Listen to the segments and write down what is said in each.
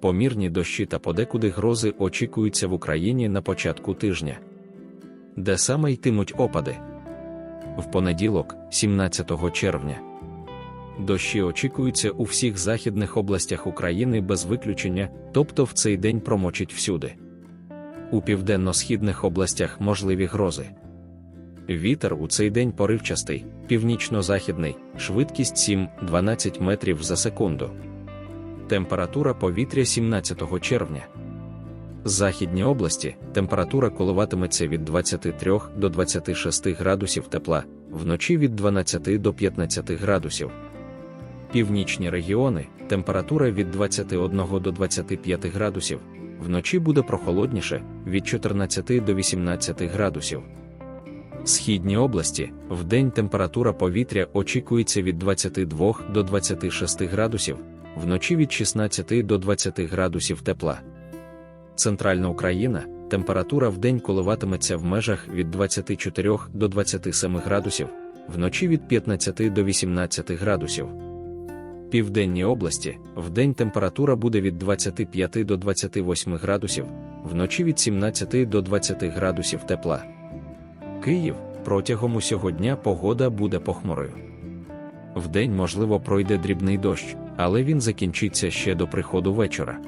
Помірні дощі та подекуди грози очікуються в Україні на початку тижня. Де саме йтимуть опади? В понеділок, 17 червня. Дощі очікуються у всіх західних областях України без виключення, тобто в цей день промочить всюди. У південно-східних областях можливі грози. Вітер у цей день поривчастий, північно-західний, швидкість 7-12 метрів за секунду. Температура повітря 17 червня. Західні області температура коливатиметься від 23 до 26 градусів тепла, вночі від 12 до 15 градусів. Північні регіони температура від 21 до 25 градусів, вночі буде прохолодніше від 14 до 18 градусів. Східні області вдень температура повітря очікується від 22 до 26 градусів, вночі від 16 до 20 градусів тепла. Центральна Україна температура вдень коливатиметься в межах від 24 до 27 градусів, вночі від 15 до 18 градусів. Південні області вдень температура буде від 25 до 28 градусів, вночі від 17 до 20 градусів тепла. Київ протягом усього дня погода буде похмурою. Вдень, можливо, пройде дрібний дощ, але він закінчиться ще до приходу вечора.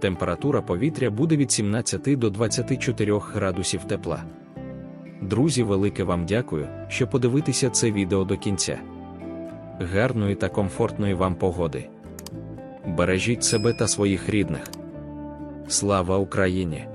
Температура повітря буде від 17 до 24 градусів тепла. Друзі, велике вам дякую, що подивитися це відео до кінця. Гарної та комфортної вам погоди. Бережіть себе та своїх рідних. Слава Україні!